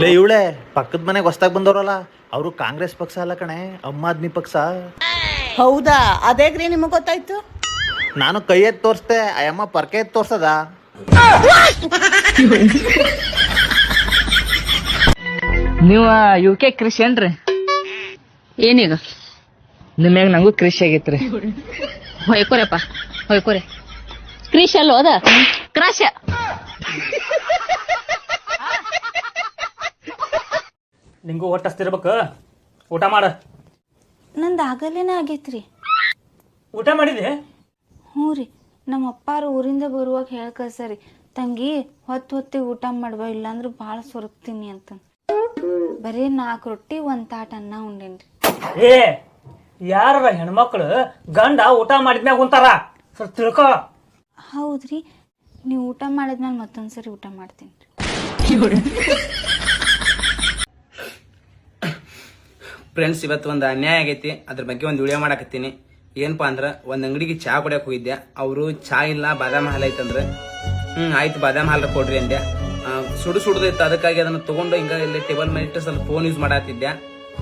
ಲೇ ಇವಳೆ ಪಕ್ಕದ ಮನೆಗೆ ಹೊಸ್ದಾಗ ಬಂದವರಲ್ಲ ಅವರು ಕಾಂಗ್ರೆಸ್ ಪಕ್ಷ ಅಲ್ಲ ಕಣೆ ಅಮ್ಮ ಆದ್ಮಿ ಪಕ್ಷ. ಹೌದಾ? ಅದೇಗ್ರಿ ನಿಮಗೆ ಗೊತ್ತಾಯ್ತು? ನಾನು ಕೈ ಎತ್ತು ತೋರಿಸ್ದೆ ಆ ಅಮ್ಮ ಪರ್ಕೆ ಎತ್ತು ತೋರ್ಸದ? ನೀವು ಯು ಕೆ ಏನ್ರಿ? ಏನೀಗ ನಿಮ್ಯಾಗ ನಂಗೂ ಕೃಷಿ ಆಗೈತ್ರಿ. ಹೊಯ್ಕೋರಪ್ಪ ಹೊಯ್ಕೋರೆ. ಕ್ರಿಶ್ ಅಲ್ಲ ಹೋದ? ಕ್ರಾಶ. ನಿಂಗೂ ಹೊಟ್ಟೆ ಹಸ್ತಿರ್ಬೇಕು ಊಟ ಮಾಡ. ನಂದು ಆಗಲೇನ ಆಗೈತ್ರಿ. ಊಟ ಮಾಡಿದೆ ಹ್ಞೂ ರೀ. ನಮ್ಮ ಅಪ್ಪಾರು ಊರಿಂದ ಬರುವಾಗ ಹೇಳಕ ಸರಿ ತಂಗಿ ಹೊತ್ತು ಹೊತ್ತಿಗೆ ಊಟ ಮಾಡುವ ಇಲ್ಲಾಂದ್ರೆ ಭಾಳ ಸೊರಗ್ತೀನಿ ಅಂತ. ಬರೀ ನಾಲ್ಕು ರೊಟ್ಟಿ ಒಂದು ತಾಟ ಅನ್ನ ಉಂಡೇನ್ರಿ. ಏ ಯಾರ ಹೆಣ್ಮಕ್ಳು ಗಂಡ ಊಟ ಮಾಡಿದ್ಮ್ಯಾಗ ಉಂತಾರ? ಸ್ವಲ್ಪ ತಿಳ್ಕೊ. ಹೌದ್ರಿ. ನೀವು ಊಟ ಮಾಡಿದ್ಮೇಲೆ ಮತ್ತೊಂದ್ಸರಿ ಊಟ ಮಾಡ್ತೀನಿ. ಫ್ರೆಂಡ್ಸ್ ಇವತ್ತು ಒಂದು ಅನ್ಯಾಯ ಆಗೈತಿ. ಅದ್ರ ಬಗ್ಗೆ ಒಂದು ವಿಡಿಯೋ ಮಾಡಕತ್ತೀನಿ. ಏನಪ್ಪಾ ಅಂದ್ರೆ, ಒಂದು ಅಂಗಡಿಗೆ ಚಹಾ ಕುಡಿಯಕ್ಕೆ ಹೋಗಿದ್ದೆ. ಅವರು ಚಾ ಇಲ್ಲ, ಬಾದಾಮಿ ಹಾಲು ಐತಂದ್ರೆ ಹ್ಞೂ ಆಯ್ತು, ಬಾದಾಮಿ ಹಾಲು ಕೊಡ್ರಿ ಅಂದೆ. ಸುಡು ಸುಡು ಸುಡ್ದಿತ್ತು ಅದಕ್ಕಾಗಿ ಅದನ್ನು ತಗೊಂಡು ಹಿಂಗ ಇಲ್ಲಿ ಟೇಬಲ್ ಮೇಲೆ ಇಟ್ಟು ಸ್ವಲ್ಪ ಫೋನ್ ಯೂಸ್ ಮಾಡತ್ತಿದ್ದೆ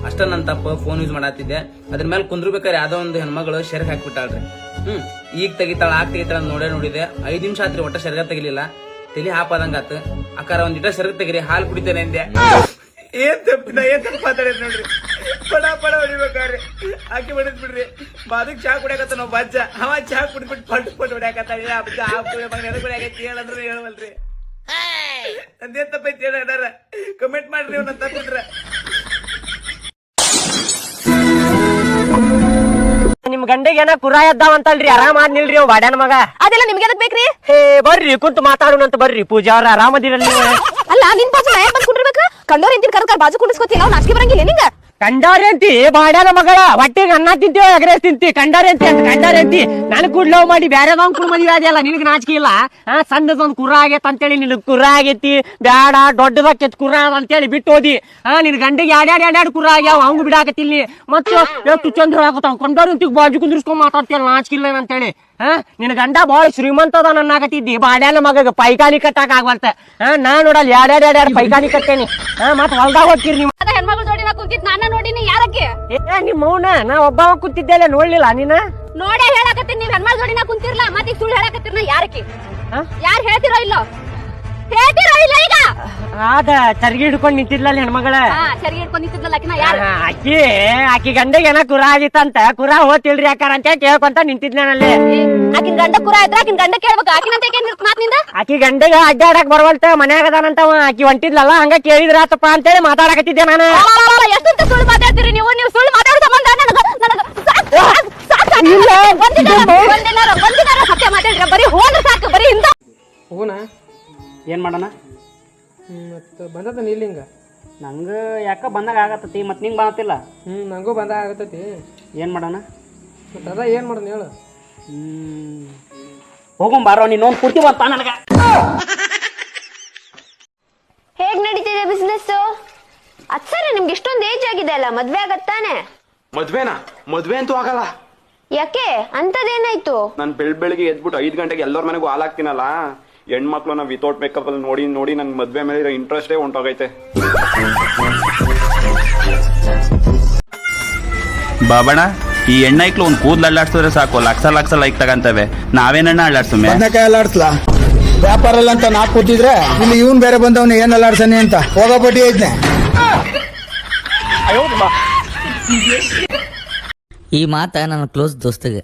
ಅಷ್ಟೇ ನನ್ನ ತಪ್ಪು ಫೋನ್ ಯೂಸ್ ಮಾಡತ್ತಿದ್ದೆ ಅದ್ರ ಮೇಲೆ ಕುಂದ್ರಬೇಕಾದ್ರೆ ಯಾವ್ದೋ ಒಂದು ಹೆಣ್ಮಗಳು ಶೆರ್ಗ್ ಹಾಕ್ಬಿಟ್ಟಾಳ್ರಿ. ಹ್ಮ್, ಈಗ ತೆಗಿತಾಳ, ಆಗ ತೆಗಿತಾಳ ನೋಡೇ ನೋಡಿದೆ. ಐದು ನಿಮಿಷ ಆತ್ರಿ, ಒಟ್ಟ ಶರೀರ ತೆಗಿಲಿಲ್ಲ. ತಲೆ ಹಾಪದಂಗಾತು ಆಕಾರ ಒಂದಿಟ ಸೆರಗ ತೆಗಿರಿ, ಹಾಲು ಕುಡಿತೇನೆ ಅಂದೆ. ಏನ್ ತಪ್ಪು? ನಾ ಏನ್ ತಪ್ಪು ಮಾತಾಡಿದ್ ನೋಡ್ರಿ? ಪಡ ಪಡ ಹೊಡಿಬೇಕಾರ್ರಿ ಹಾಕಿ ಹೊಡಿದ್ ಬಿಡ್ರಿ ಬಾದಕ್ ಚಾ ಕುಡಿಯಾಕತ್ತ ನಾವು ಬಜ್ಜ. ಅವ ಚಾ ಕುಡಿದ್ಬಿಟ್ಟು ಪಟ್ಟು ಪಟ್ ಹೊಡಿಯಾಕತ್ತ. ಹೊಡ್ಯಾಕತ್ತಿ? ಹೇಳಂದ್ರೆ ಹೇಳವಲ್ರಿ. ನಂದೇನ್ ತಪ್ಪೈತಿ ಹೇಳ ಕಮೆಂಟ್ ಮಾಡ್ರಿ ಅವ್ನ ತಪ್ಪಿದ್ರ. ನಿಮ್ ಗಂಡಿಗೆ ಏನ ಕುರ ಎದ್ದಾವಂತಲ್ರಿ ಆರಾಮಾದ್ ನಿಲ್ರಿ ಅವ್ ಬಾಡ್ಯಾನ ಮಗ. ಅದೆಲ್ಲ ನಿಮ್ಗೆ ಅದಕ್ಕೆ ಬೇಕ್ರಿ? ಹೇ ಬರ್ರಿ ಕುಂತ ಮಾತಾಡೋಣಂತ ಬರ್ರಿ ಪೂಜಾ ಅವ್ರ. ಆರಾಮದಿರಲ್ಲ ನೀವು. ಅಲ್ಲ ನಿನ್ ಬಾಜು ನಾ ಯಾಕೆ ಬಂದ್ ಕುಂಡಿರ್ಬೇಕು ಕಂಡೋರ್ ಎಂತಿನ ಕರ್ಕ ಬಾಜು ಕುಂಡಿಸ್ಕೊತಿ ನಾವು ನಾಚಿಕೆ ಬರಂಗಿಲ್ಲ ನಿಂಗ? ಕಂಡಾರಂತಿ ಬಾಡ್ಯಾನ ಮಗಳ ಹೊಟ್ಟೆಗೆ ಅನ್ನ ತಿಂತೀವ ಎಗ್ರೆಸ್ ತಿಂತಿ ಕಂಡಾರಂತಿ ಅಂತ ಕಂಡಾರಂತಿ ನನ್ ಕೂಡ ಲವ್ ಮಾಡಿ, ಬ್ಯಾರೆ ಕೂಡ ಮದುವೆ ಅದೆಲ್ಲ ನಿನಗೆ ನಾಚಿಕೆ ಇಲ್ಲ? ಹಾ ಸಣ್ಣದೊಂದ್ ಕುರ ಆಗೈತ್ ಅಂತೇಳಿ, ನಿನಗ್ ಕುರ ಆಗೈತಿ. ಬ್ಯಾಡ ದೊಡ್ಡದಾಕೈತ್ ಕುರ ಅದ ಅಂತೇಳಿ ಬಿಟ್ಟು ಹೋದಿ. ಹಾ ನಿನ್ ಗಂಡಿಗೆ ಎರಡ್ಯಾಡ್ ಎರಡ್ಯಾಡ್ ಕುರ ಆಗ್ಯಾವ, ಅವಂಗ ಬಿಡಾಕತ್ತಿಲ್ ನೀ ಮತ್ತೆ ಎಷ್ಟು ಚಂದ ಹೇಳಕತ್ತಾವ ಕಂಡಾರಂತಿ ಬಾಜು ಕುಂದಿರ್ಸ್ಕೊಂಡ್ ಮಾತಾಡ್ತೀಯಲ್ಲ, ನಾಚಿಕೆ ಇಲ್ಲ ಅಂತೇಳಿ ಹಾ? ನಿನ್ ಗಂಡ ಬಾಳ ಶ್ರೀಮಂತ ಅದ ಕಟ್ಟಿದ್ದಿ ಬಾಡ್ಯಾನ ಮಗಗ ಪೈಕಾನಿ ಕಟ್ಟಾಕ ಆಗ್ಬಾರ್ತ ಹಾ? ನಾ ನೋಡಲ್ ಎರಡ್ ಎರಡ್ ಪೈಕಾನಿ ಕಟ್ಟೇನಿ. ಹಾ? ಮತ್ ಹೊಲ್ದಾಗ ಹೋಗ್ತೀರಿ ನೀವು. ಅದ ಹೆಣ್ಮಗಳು ಜೋಡಿ ನಾ ಕುಂತಿದ್ ನಾನ ನೋಡಿನಿ ಯಾರಕ್ಕೆ? ಏ ನಿಮ್ಮ ಮೌನ ನಾ ಒಬ್ಬ ಕುಂತಿದ್ದೆಲ್ಲ ನೋಡ್ಲಿಲ್ಲ ನೀನ? ನೋಡೇ ಹೇಳಕತ್ತೀನಿ ನೀವ್ ಹೆಣ್ಮಗಳ ಜೋಡಿ ನಾ ಕುಂತಿರ್ಲ ಮತ್ತೆ ಸುಳ್ಳು ಹೇಳಕತ್ತೀರ ನಾ ಯಾರಕ್ಕೆ? ಹಾ? ಯಾರ್ ಹೇಳ್ತಿರೋ ಇಲ್ಲೋ? ಹೇಳ್ತಿರೋ ಇಲ್ಲ ಈಗ ಆದ ಚರ್ಗಿ ಹಿಡ್ಕೊಂಡ್ ನಿಂತಿದ್ಲಲ್ಲ ಹೆಣ್ಮಗಳ ಹಾ ಸರಿ ಹಿಡ್ಕೊಂಡ್ ನಿಂತಿದ್ನಲ್ಲ ಆಕಿನ ಯಾರು ಆಕಿ ಆಕಿ ಗಂಡಗೆ ಏನ ಕುರ ಆಗಿತ್ತಂತ ಕುರ ಹೋತಿಲ್ರಿ ಯಾಕಾರ ಅಂತ ಕೇಳ್ಕೊಂತ ನಿಂತಿದ್ನಲ್ಲಿ ಆಕಿನ ಗಂಡ ಕುರ ಇದ್ರ ಆಕಿನ ಗಂಡ ಕೇಳ್ಬೇಕು ಆಕಿನಂತ ಏನ್ ಮಾತ್ನಿಂದ ಆಕಿ ಗಂಡಗ ಅಡ್ಡಾಡಕ್ ಬರ್ವಲ್ತ ಮನ್ಯಾಗ ಅದಾನಂತ ಅವ ಆಕಿ ಹೊಂಟಿದ್ಲಲ್ಲ ಹಂಗ ಕೇಳಿದ್ರಾತಪ್ಪ ಅಂತೇಳಿ ಮಾತಾಡಕತ್ತಿದ್ದೆ ನಾನು ಎಷ್ಟಂತ ಸುಳ್ಳು ಮಾತಾಡ್ತೀರಿ ನೀವು ನೀವು ಸುಳ್ಳು ಮಾತಾಡೋ ಸಂಬಂಧ ನನಗ ನನಗ ಸಾಕ್- ಸಾಕ್- ಸಾಕ್ ಆಗಿದೆ. ಒಂದಿನಾರ ಒಂದಿನಾರ ಒಂದಿನಾರ ಸತ್ಯ ಮಾತಾಡ್ರಿ ಏನ್ ಮಾಡೋಣ? ಮತ್ತು ಬಂದದ ಇಲ್ಲಿಂಗ ನಂಗೆ ಯಾಕೆ ಬಂದಾಗ ಆಗತ್ತತಿ ಮತ್ತು ನಿಂಗೆ ಬಂದತಿಲ್ಲ? ಹ್ಞೂ ನನಗೂ ಬಂದಾಗ ಆಗತ್ತೈತಿ. ಏನು ಮಾಡೋಣ? ಮತ್ತು ಅದ ಏನು ಮಾಡೋಣ ಹೇಳು. ಹ್ಞೂ ಹೋಗುಂ ಬಾರೋ ನೀನು ಒಂದು ಕುರ್ತಿ ಬಂತ ನನಗೆ. ಹೇಗ್ ನಡೀತಿದೆ ಬಿಸ್ನೆಸ್ ಅಚ್ಚರಿ ನಿಮ್ಗೆ ಇಷ್ಟೊಂದು ಏಜ್ ಆಗಿದೆ ಅಲ್ಲ ಮದ್ವೆ ಆಗತ್ತಾನೆ ಮದ್ವೆನಾ? ಮದ್ವೆ ಅಂತೂ ಆಗಲ್ಲ. ಯಾಕೆ? ಅಂತದೇನಾಯ್ತು? ನಾನು ಬೆಳ್ ಬೆಳಿಗ್ಗೆ ಎದ್ಬಿಟ್ಟು ಐದು ಗಂಟೆಗೆ ಎಲ್ಲರ ಮನೆಗೂ ಹಾಲಾಗ್ತೀನಲ್ಲ ಹೆಣ್ಮಕ್ಳನ್ನ ವಿತೌಟ್ ಮೇಕಪ್ ಅಲ್ಲಿ ನೋಡಿ ನೋಡಿ ನನ್ ಮದ್ವೆ ಮೇಲೆ ಇರೋ ಇಂಟ್ರೆಸ್ಟೇ ಹೊಂಟೋಗೈತೆ ಬಾಬಣ್ಣ ಈ ಎಣ್ಣೈಕ್ಳು ಒಂದ್ ಕೂದ್ಲು ಅಲ್ಲಾಡ್ಸಿದ್ರೆ ಸಾಕು ಲಕ್ಷ ಲಕ್ಷ ಲೈಕ್ ತಗಂತವೆ. ನಾವೇನಣ್ಣ ಅಲ್ಲಾಡ್ಸುಮ್ಮೆ ಬದನೆಕಾಯಿ ಅಲ್ಲಾಡ್ಸ್ಲಾ? ವ್ಯಾಪಾರ ಅಲ್ಲ ಅಂತ ನಾ ಕೂತಿದ್ರೆ ಇಲ್ಲಿ ಇವನ್ ಬೇರೆ ಬಂದವನು ಏನ್ ಅಲ್ಲಾಡ್ಸನಿ ಅಂತ ಹೋಗೋಪಟ್ಟಿ ಐದ್ನೆ. ಈ ಮಾತ ನನ್ನ ಕ್ಲೋಸ್ ದೋಸ್ತಗೆ.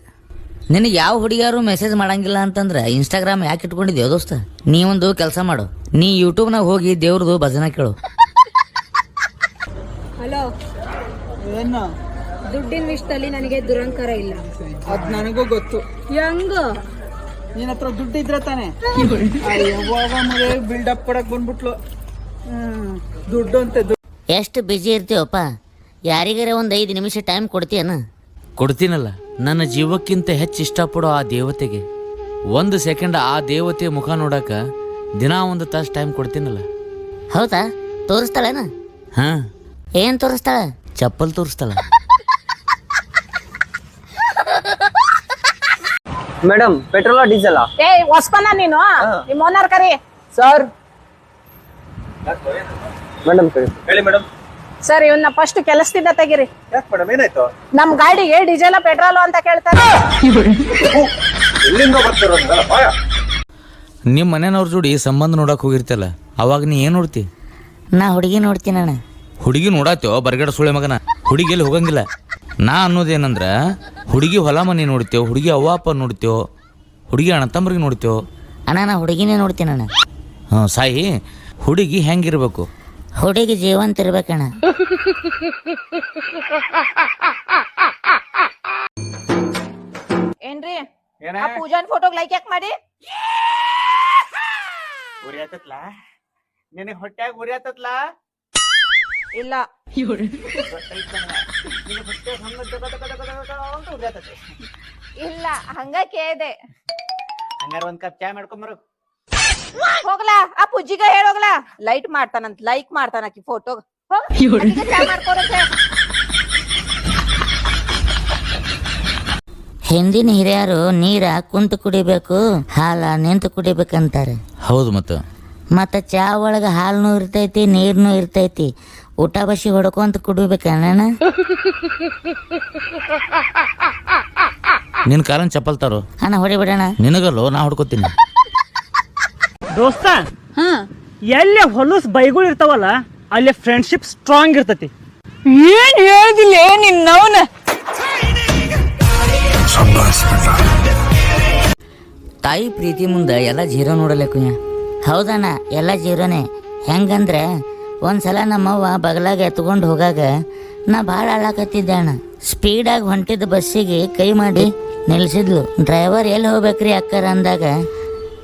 ನಿನಗೆ ಯಾವ ಹುಡುಗಿಯಾರು ಮೆಸೇಜ್ ಮಾಡಂಗಿಲ್ಲ ಅಂತಂದ್ರೆ ಇನ್ಸ್ಟಾಗ್ರಾಮ್ ಯಾಕೆ ಇಟ್ಕೊಂಡಿದ್ಯೋ ದೋಸ್ತ? ನೀ ಒಂದು ಕೆಲಸ ಮಾಡು. ನೀ ಯೂಟ್ಯೂಬ್ನಾಗ ಹೋಗಿ ದೇವ್ರದು ಭಜನೆ ಕೇಳು. ಹಲೋ. ಏನು? ದುಡ್ಡಿನ ವಿಷಯದಲ್ಲಿ ನನಗೆ ದುರಂಕಾರ ಇಲ್ಲ. ಅದ್ ನನಗೂ ಗೊತ್ತು. ಹೆಂಗ? ನಿನ್ನ ಹತ್ರ ದುಡ್ಡು ಇದ್ರೆ ತಾನೆ? ಬಿಲ್ಡಪ್ ಕೊಡಕ್ ಬಂದ್ಬಿಟ್ಲು. ಹ್ಮ್. ದುಡ್ಡು ಅಂತ ದುಡ್ಡು. ಎಷ್ಟು ಬಿಜಿ ಇರ್ತೀವಪ್ಪ? ಯಾರಿಗಾರ ಒಂದು ಐದು ನಿಮಿಷ ಟೈಮ್ ಕೊಡ್ತೀಯನ? ಕೊಡ್ತೀನಲ್ಲ. ನನ್ನ ಜೀವಕ್ಕಿಂತ ಹೆಚ್ಚು ಇಷ್ಟಪಡೋ ಆ ದೇವತೆಗೆ. ಒಂದು ಸೆಕೆಂಡ್ ಆ ದೇವತೆ ಮುಖ ನೋಡಕ ದಿನ ಒಂದು ತಾಸು ಟೈಮ್ ಕೊಡ್ತೀನಲ್ಲ. ಹೌದಾ? ತೋರಿಸ್ತಾಳೇನ? ಹಾ. ಏನ್ ತೋರಿಸ್ತಾಳ? ಚಪ್ಪಲ್ ತೋರಿಸ್ತಾಳ. ಮೇಡಮ್ ಪೆಟ್ರೋಲ್ ಡೀಸೆಲ್ ಏ ಹೊಸ್ಪನ ನೀನು? ನಿಮ್ಮ ಓನರ್ ಕರಿ. ಸರ್. ಮೇಡಮ್ ಹೇಳಿ ಮೇಡಮ್ ಸರ್ ಇವನ್ನ ಫಸ್ಟ್ ಕೆಲಸದಿಂದ ತೆಗಿರಿ. ಯಾಕೆ ಮೇಡಮ್ ಏನಾಯ್ತು? ನಮ್ ಗಾಡಿಗೆ ಡೀಸೆಲ್ ಪೆಟ್ರೋಲ್ ಅಂತ ಕೇಳ್ತಾರೆ. ಎಲ್ಲಿಂದ ಬಾಯ. ನಿಮ್ಮ ಮನೆಯವ್ರ ಜೋಡಿ ಸಂಬಂಧ ನೋಡಕ್ ಹೋಗಿರ್ತಲ್ಲ ಅವಾಗ ನೀ ಏನು ನೋಡ್ತಿ? ನಾ ಹುಡುಗಿ ನೋಡ್ತೀನಿ ಅಣ್ಣ. ಹುಡುಗಿ ನೋಡಾತ್ಯೋ ಬರಗಡ ಸುಳೆ ಮಗನ? ಹುಡುಗಿ ಎಲ್ಲಿ ಹೋಗಂಗಿಲ್ಲ. ನಾ ಅನ್ನೋದೇನಂದ್ರ ಹುಡುಗಿ ಹೊಲ ಮನೆ ನೋಡ್ತೇವ್ ಹುಡುಗಿ ಅವ್ವ ಅಪ್ಪ ನೋಡ್ತೇವ್ ಹುಡುಗಿ ಅಣ್ಣ ತಮ್ಮರಿಗೆ ನೋಡ್ತೇವ್ ಅಣ್ಣ ನಾ ಹುಡುಗಿನೇ ನೋಡ್ತೀನಿ ಅಣ್ಣ. ಹ್ಞೂ ಸಾಯಿ ಹುಡುಗಿ ಹೆಂಗಿರ್ಬೇಕು? ಹುಡುಗಿ ಜೀವಂತ ಇರ್ಬೇಕಣ್ಣ. ಏನ್ರಿ? ಆ ಪೂಜಾನ್ ಫೋಟೋಗ್ ಲೈಕ್ ಯಾಕೆ ಮಾಡಿ? ಉರಿ ಆತತ್ಲ? ನಿನಗೆ ಹೊಟ್ಯಾಗ ಉರಿ ಆತತ್ಲ? ಇಲ್ಲ. ಇಲ್ಲ. ಹಂಗ ಕೇಳ್ದೆ. ಹಂಗಾರ ಒಂದ್ ಕಪ್ ಚಾ ಮಾಡ್ಕೊಂಬರು ಹೋಗ್ಲಾ ಆ ಪೂಜಿಗ ಹೇಳೋಗ್ಲಾ ಲೈಟ್ ಮಾಡ್ತಾನಂತ ಲೈಕ್ ಮಾಡ್ತಾನಕಿ ಫೋಟೋ ಹಿಂದಿನ ಹಿರಿಯರು ನೀರ ಕುಂತು ಕುಡಿಬೇಕು ಹಾಲ ನಿಂತು ಕುಡಿಬೇಕಂತಾರೆ. ಹೌದು ಮತ್ತು. ಮತ್ತು ಚಾ ಒಳಗೆ ಹಾಲ್ನೂ ಇರ್ತೈತಿ ನೀರ್ನೂ ಇರ್ತೈತಿ. ಊಟ ಬಸಿ ಹೊಡ್ಕೊಂತ ಕುಡಿಬೇಕಣ್ಣ ನಿನ್ನ ಕಾಲನ್ ಚಪ್ಪಲ್ ತಾರು. ಅಣ್ಣ ಹೊಡಿಬಿಡಣ ನಿನಗಲ್ಲೋ ನಾ ಹೊಡ್ಕೋತೀನಿ. ದೋಸ್ತ ಎಲ್ಲಿ ಹೊಲಸ್ ಬೈಗಳು ಇರ್ತಾವಲ್ಲ ಅಲ್ಲಿ ಫ್ರೆಂಡ್ಶಿಪ್ ಸ್ಟ್ರಾಂಗ್ ಇರ್ತತಿ. ಏನ್ ಹೇಳ್ದಿಲ್ಲ ನಿನ್ನವನ ತಾಯಿ ಪ್ರೀತಿ ಮುಂದೆ ಎಲ್ಲ ಜೀರೋ ನೋಡಲೆ ಕುಯ್ಯ ಹೌದಣ್ಣ ಎಲ್ಲ ಜೀರೋನೆ. ಹೆಂಗಂದ್ರೆ ಒಂದ್ಸಲ ನಮ್ಮವ್ವ ಬಗಲಾಗ ಎತ್ಕೊಂಡು ಹೋಗಾಗ ನಾ ಭಾಳ ಅಳ್ಳಾಕತ್ತಿದ್ದೆ ಅಣ್ಣ ಸ್ಪೀಡಾಗಿ ಹೊಂಟಿದ್ದ ಬಸ್ಸಿಗೆ ಕೈ ಮಾಡಿ ನಿಲ್ಸಿದ್ಲು. ಡ್ರೈವರ್ ಎಲ್ಲಿ ಹೋಗ್ಬೇಕ್ರಿ ಅಕ್ಕರ ಅಂದಾಗ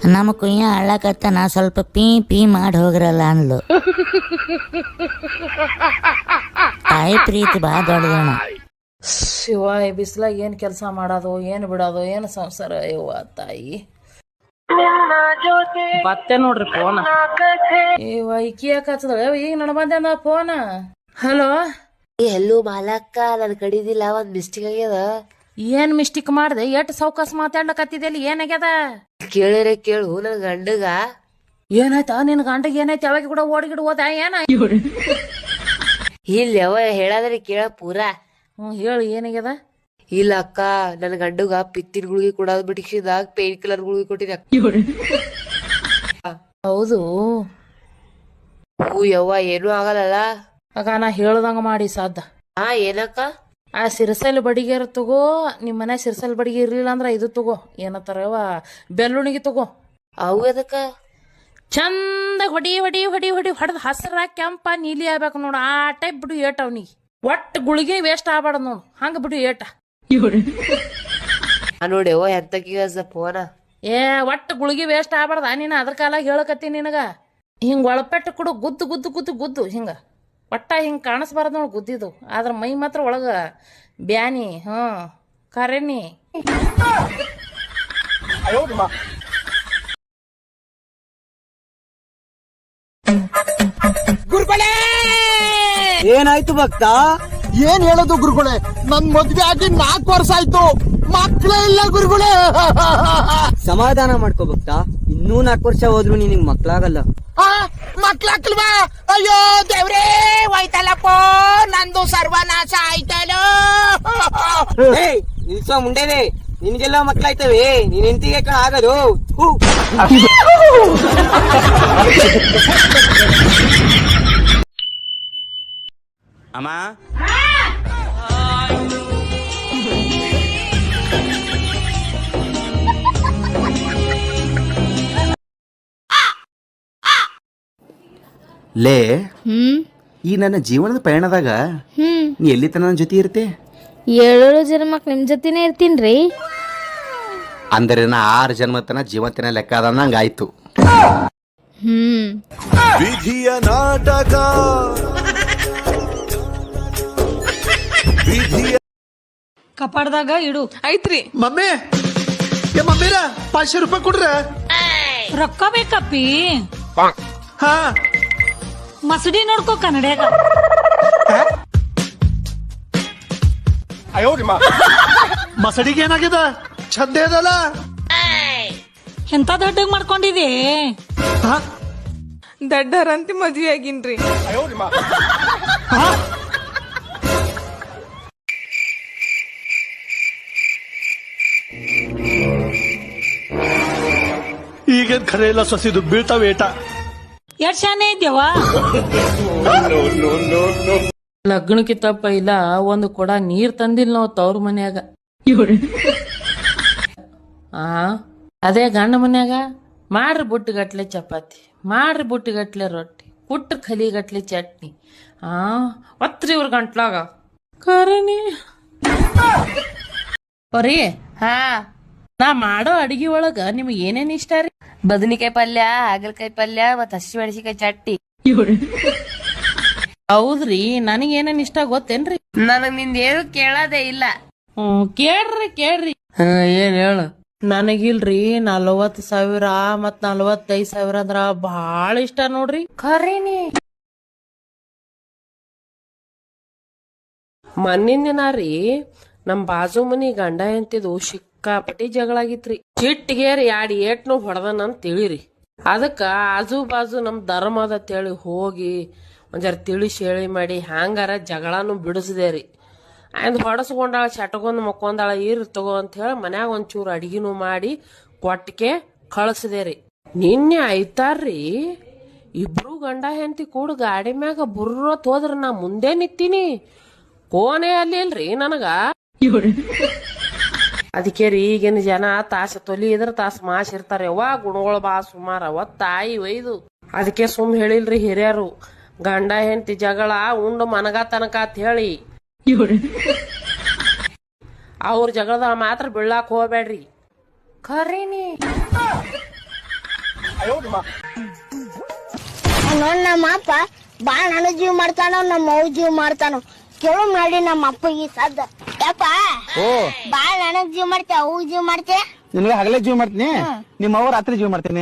ನಮ್ಮ ಕುಯ್ಯ ಅಳ್ಳಾಕತ್ತ ನಾ ಸ್ವಲ್ಪ ಪೀ ಪೀ ಮಾಡಿ ಹೋಗ್ರಲ್ಲ ಅನ್ಲು ತಾಯಿ ಪ್ರೀತಿ ಬಾ ದೊಡ್ಡದಣ್ಣ. ಶಿವ ಈ ಬಿಸ್ಲಾಗ ಏನ್ ಕೆಲಸ ಮಾಡೋದು ಏನ್ ಬಿಡೋದು ಏನು ಸಂಸಾರ ಇವ ತಾಯಿ? ಮತ್ತೆ ನೋಡ್ರಿ ಫೋನ್. ಇವ ಇಕ್ಕಿ ಯಾಕೆ ಹಚ್ಚದಳ ಈಗ ನಡ ಬಂದ ಫೋನ್. ಹಲೋ? ಎಲ್ಲೂ ಮಾಲಕ್ಕ ನನ್ ಕಡಿದಿಲ್ಲ ಒಂದ್ ಮಿಸ್ಟೇಕ್ ಆಗ್ಯದ. ಏನ್ ಮಿಸ್ಟೇಕ್ ಮಾಡ್ದೆ? ಎಷ್ಟು ಸೌಕಾಸ್ ಮಾತಾಡ್ಲಕತ್ತಿದ್ದಲ್ಲಿ ಏನಾಗ್ಯದ ಕೇಳಿರೆ ಕೇಳು ನನ್ ಗಂಡಗ. ಏನಾಯ್ತ? ನಿನ್ ಗಂಡಗ ಏನಾಯ್ತು? ಯಾವಾಗ ಕೂಡ ಓಡಗಿಡ ಹೋದ? ಏನ? ಇಲ್ಲ ಯಾವ ಹೇಳಾದ್ರೆ ಕೇಳ ಪೂರಾ. ಹ್ಮ್ ಹೇಳು ಏನಾಗ್ಯದ ಇಲ್ಲ ಅಕ್ಕ ನನ್ ಗಂಡಗ ಪಿತ್ತಿನ ಗುಳಿಗೆ ಕೊಡೋದ್ ಬಿಡಿಸಿದಾಗ ಪೇನ್ ಕಿಲ್ಲರ್ ಗುಳಿಗೆ ಕೊಟ್ಟಿದ ಹೌದು. ಹೂ ಯವ್ವ ಏನೂ ಆಗಲ್ಲಲ್ಲ. ಅಕ್ಕ ನಾ ಹೇಳ್ದಂಗ ಮಾಡಿ ಸಾಧ್ಯ. ಹಾ ಏನಕ್ಕ? ಆ ಸಿರಸಲ್ ಬಡಿಗೆರ ತಗೋ ನಿಮ್ಮ ಮನೆ ಸಿರಸಲ್ ಬಡಿಗೆ ಇರಲಿಲ್ಲ ಅಂದ್ರೆ ಇದು ತಗೋ ಏನತ್ತಾರವ ಬೆಳ್ಳುಣಿಗೆ ತಗೋ. ಅವು ಅದಕ್ಕ ಚಂದ ಹೊಡಿ ಹೊಡಿ ಹೊಡಿ ಹೊಡಿ ಹೊಡೆದ್ ಹಸ್ರ ಕೆಂಪ ನೀಲಿ ಆಗ್ಬೇಕು ನೋಡು ಆ ಟೈಪ್ ಬಿಡು ಏಟ ಅವನಿಗೆ. ಒಟ್ಟು ಗುಳಿಗೆ ವೇಸ್ಟ್ ಆಗ್ಬಾರ್ದು ನೋಡು ಹಂಗ ಬಿಡು ಏಟ. ನೋಡಿ ಓ ಎಂತ ಫೋನ ಏ ಒಟ್ಟು ಗುಳಿಗೆ ವೇಸ್ಟ್ ಆಗ್ಬಾರ್ದ ನೀನು ಅದ್ರ ಕಾಲ ಹೇಳಕತ್ತೀನಿ ನಿನಗ. ಹಿಂಗ ಒಳಪೆಟ್ಟು ಕೊಡು ಗುದ್ದು ಗುದ್ದು ಗುದ್ದು ಗುದ್ದು ಹಿಂಗ. ಒಟ್ಟ ಹಿಂಗೆ ಕಾಣಿಸ್ಬಾರ್ದು ನೋಡಿ ಗುದ್ದಿದ್ದು. ಆದ್ರೆ ಮೈ ಮಾತ್ರ ಒಳಗೆ ಬ್ಯಾನಿ ಹಾ ಕರೆನಿ ಏನಾಯ್ತು ಭಕ್ತ? ಏನ್ ಹೇಳೋದು ಗುರುಗಳೇ? ನನ್ ಮದ್ವೆ ಆಗಿ ನಾಲ್ಕು ವರ್ಷ ಆಯ್ತು. ಮಕ್ಕಳೇ ಇಲ್ಲ ಗುರುಗಳೇ. ಸಮಾಧಾನ ಮಾಡ್ಕೋ ಭಕ್ತ. ಇನ್ನೂ ನಾಲ್ಕು ವರ್ಷ ಹೋದ್ರು ನಿನಗ್ ಮಕ್ಳಾಗಲ್ಲ. ಮಕ್ಳಾಕ್ಲ್ವಾ ಅಯ್ಯೋ ದೇವ್ರೇ ಹೋಯ್ತಲ್ಲಪ್ಪ. ನಂದು ಸರ್ವನಾಶ ಆಯ್ತಲ್ಲೋ. ನಿಲ್ಸೋ ಮುಂಡೇನೆ. ನಿನ್ಗೆಲ್ಲ ಮಕ್ಳಾಯ್ತವೆ. ನೀನ್ ಹೆಂಡತಿಗೆ ಕಣ ಆಗದು ಹೂ. ಅಮ್ಮ? ಲೇ ಹ್ಮ್. ಈ ನನ್ನ ಜೀವನದ ಪಯಣದಾಗ ಹ್ಮ್. ನೀ ಎಲ್ಲಿ ತನ ನನ್ನ ಜೊತೆ ಇರ್ತೆ? ಏಳೇಳು ಜನ್ಮಕ್ ನಿಮ್ ಜೊತೆನೇ ಇರ್ತೀನ್ರಿ. ಅಂದ್ರೆ ನಾ ಆರು ಜನ್ಮ ತನ ಜೀವಂತನ ಲೆಕ್ಕ ಅದ ಆಯ್ತು. ಹ್ಮ್. ವಿಧಿಯ ನಾಟಕ. ಕಪಾಡ್ದಾಗ ಇಡು. ಐತ್ರಿ. ಮಮ್ಮಿ ಏ ಮಮ್ಮಿರ ಪಾಚಶೆ ರೂಪಾಯಿ ಕೊಡ್ರ. ರೊಕ್ಕ ಬೇಕಪ್ಪಿ. ಹಾ. ಮಸಡಿ ನೋಡ್ಕೋ ಕನ್ನಡಿಯಾಗ. ಮಸಡಿಗೆ ಏನಾಗ್ಯದ ಚಂದ ಇದಲ್ಲ ಎಂತ ದೊಡ್ಡಗ್ ಮಾಡ್ಕೊಂಡಿದಿ ದಡ್ಡರಂತಿ ಮದ್ವೆ ಆಗಿನ್ರಿ ಈಗೇನ್ ಖರೆ ಇಲ್ಲ ಸೊಸಿದು ಬೀಳ್ತಾವ ಏಟ. ಎಷ್ಟ್ ಶಾನೆ ಇದ್ಯವ ಲಗ್ನಕ್ಕಿಂತ ಪೈಲ ಒಂದು ಕೊಡ ನೀರ್ ತಂದಿಲ್ಲ ನಾವು ತವ್ರ ಮನ್ಯಾಗ. ಆ ಅದೇ ಗಂಡ ಮನ್ಯಾಗ? ಮಾಡ್ರಿ ಬುಟ್ಟಿಗಟ್ಲೆ ಚಪಾತಿ ಮಾಡ್ರಿ ಬುಟ್ಟಿಗಟ್ಲೆ ರೊಟ್ಟಿ ಪುಟ್ಟ ಖಲಿಗಟ್ಲೆ ಚಟ್ನಿ. ಆ ಒತ್ರಿ ಇವ್ರ ಗಂಟ್ಲಾಗ. ಕರೆನಿ ಬರೀ? ಹಾ. ನಾ ಮಾಡೋ ಅಡಿಗೆ ಒಳಗ ನಿಮ್ಗೆ ಏನೇನ್ ಇಷ್ಟ ರೀ? ಬದನಿಕಾಯಿ ಪಲ್ಯ ಹಾಗಲಕಾಯಿ ಪಲ್ಯ ಮತ್ತ ಹಸಿ ಮೆಣಸಿಕಾಯಿ ಚಟ್ಟಿ ಹೌದ್ರಿ ನನಗೆ ಏನೇನ್ ಇಷ್ಟ ಗೊತ್ತೇನ್ರಿ? ನನಗ್ನಿಂದ ಏನು ಕೇಳೋದೇ ಇಲ್ಲ. ಹ್ಮ್ ಕೇಳ್ರಿ ಕೇಳ್ರಿ. ಏನ್ ಹೇಳು? ನನಗಿಲ್ರಿ ನಲವತ್ ಸಾವಿರ ಮತ್ ನಲವತ್ತೈದ್ ಸಾವಿರ ಅಂದ್ರ ಬಾಳ ಇಷ್ಟ ನೋಡ್ರಿ. ಖರೀನಿ. ಮಣ್ಣಿನ ದಿನ ರೀ ನಮ್ ಬಾಜು ಮನಿ ಗಂಡ ಎಂತಿದು ಸಿಕ್ಕಾಪಟ್ಟಿ ಜಗಳಾಗಿತ್ರಿ ಚಿಟ್ಟಿಗೆ ಚಿಟ್ಟಿಗೇರಿ ಎರಡು ಏಟ್ನು ಹೊಡೆದನ ಅಂತ ತಿಳಿರಿ. ಅದಕ್ಕ ಆಜು ಬಾಜು ನಮ್ಮ ಅದ ತೇಳಿ ಹೋಗಿ ಒಂದ್ ಜರ ತಿಳಿಸಿ ಹೇಳಿ ಮಾಡಿ ಹ್ಯಾಂಗಾರ ಜಗಳನು ಬಿಡಿಸ್ದೆ ರೀ ಅಂದ್ ಹೊಡಸ್ಕೊಂಡಾಳ, ಚಟಗೊಂದು ಮಕ್ಕೊಂದಾಳ ಇರ್ ತಗೋ ಅಂತ ಹೇಳಿ ಮನ್ಯಾಗ ಒಂಚೂರು ಅಡ್ಗಿನೂ ಮಾಡಿ ಕೊಟ್ಟಿಗೆ ಕಳಿಸಿದೆ ರೀ ನಿನ್ನೆ ಐತಾರ್ರಿ, ಇಬ್ರು ಗಂಡ ಹೆಂಡತಿ ಕೂಡ ಗಾಡಿ ಮ್ಯಾಗ ಬುರ್ರತ್ ತೋದ್ರ ನಾ ಮುಂದೆ ನಿಂತೀನಿ. ಕೋನೆ ಅಲ್ಲಿ ಇಲ್ರಿ ನನಗ. ಅದಕ್ಕೆ ರೀ ಈಗಿನ ಜನ ತಾಸ ತೊಲಿ ಇದ್ರ ತಾಸ ಮಾಸ್ ಇರ್ತಾರೆ. ಯವ್ವ ಗುಣಗಳು ಬಾ ಸುಮಾರ ಅವ ತಾಯಿ ಒಯ್ದು. ಅದಕ್ಕೆ ಸುಮ್ ಹೇಳಿಲ್ರಿ ಹಿರಿಯರು ಗಂಡ ಹೆಂಡತಿ ಜಗಳ ಉಂಡು ಮನಗ ತನಕ ಅಂತ ಹೇಳಿ. ಅವ್ರ ಜಗಳದ ಮಾತ್ರ ಬೀಳಾಕ್ ಹೋಗ್ಬೇಡ್ರಿ. ಖರೀನಿ ನೋಡ್ ನಮ್ಮ ಅಪ್ಪ ಬಾಳ ನನ್ನ ಜೀವ ಮಾಡ್ತಾನ ನಮ್ಮ ಅವ್ ಜೀವ ಮಾಡ್ತಾನ. ಕೇಳು ಮಾಡಿ ನಮ್ಮ ಅಪ್ಪ ಈ ಸದ್ದ. ಓ. ಬಾಳ ನನಗ್ ಜೀವ ಮಾಡ್ತೆ ಅವು ಜೀವ ಮಾಡ್ತೇ ನಿನ್ಗೆ ಹಗಲೇ ಜೀವ ಮಾಡ್ತೀನಿ. ನಿಮ್ಮ ಅವ್ವ ರಾತ್ರಿ ಜೀವ ಮಾಡ್ತೀನಿ.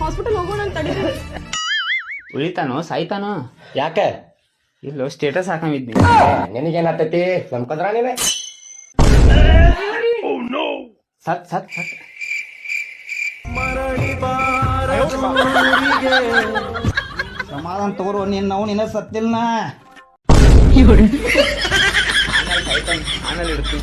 ಹಾಸ್ಪಿಟಲ್ ಹೋಗೋಣ ಅಂತ ಉಳಿತಾನೋ ಸಾಯ್ತಾನೋ? ಯಾಕೆ? ಇಲ್ಲೋ ಸ್ಟೇಟಸ್ ಹಾಕೊಂಡಿದ್ನಿ ನಿನಗೇನಾಗ್ತೈತಿ? ನಂಬ್ಕೊಂಡ್ರ ನೀನೆ? ಸತ್ ಸತ್ ಸತ್. ಸಮಾಧಾನ ತಗೋರು ನಿನ್ನ ನಾವು ನಿನ್ನ ಸತ್ತಿಲ್ನ ಆಮೇಲೆ ಇಡ್ತೀನಿ.